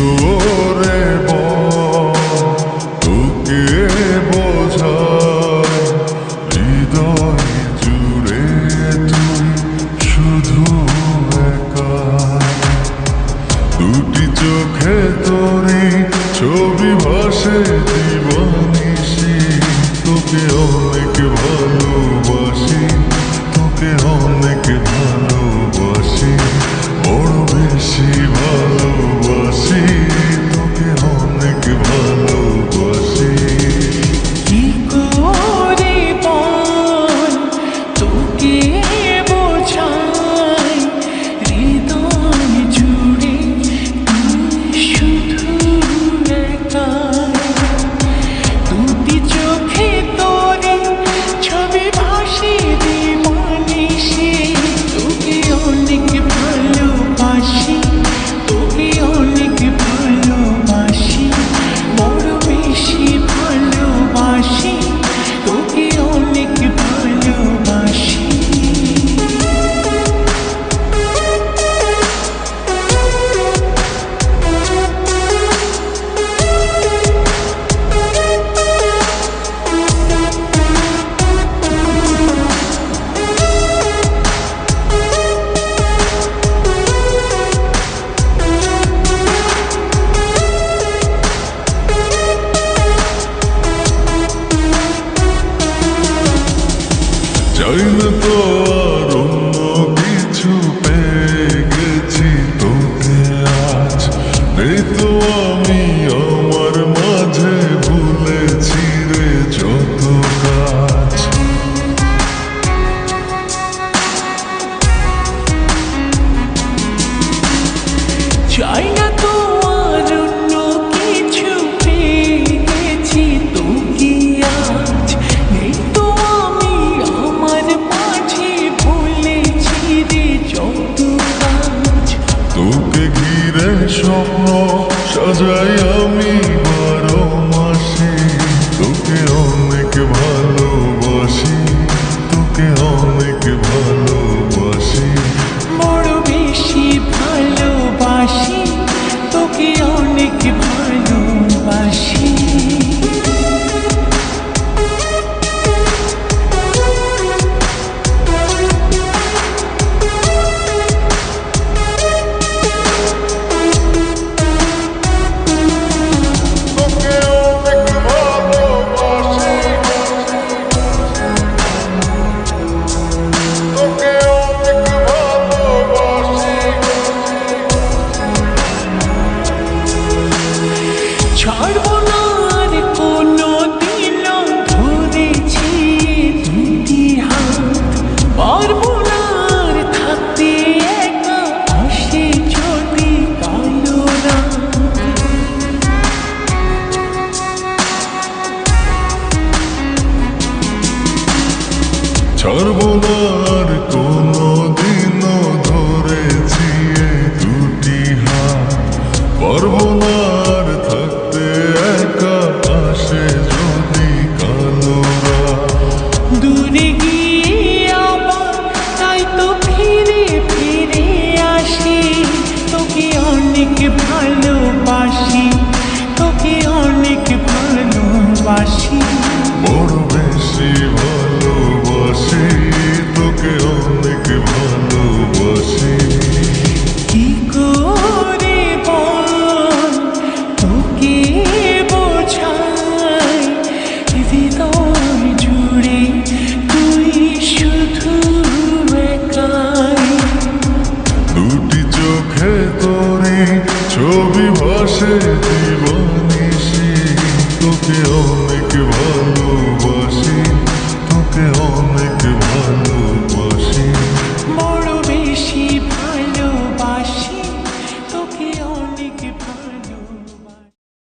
do ouro. trời mưa সাজাই আমি বারো মাসে তোকে অনেক ভালোবাসি ছাড়ব আর কোনো দিনও ধরেছি দুটি হাত। পারব shady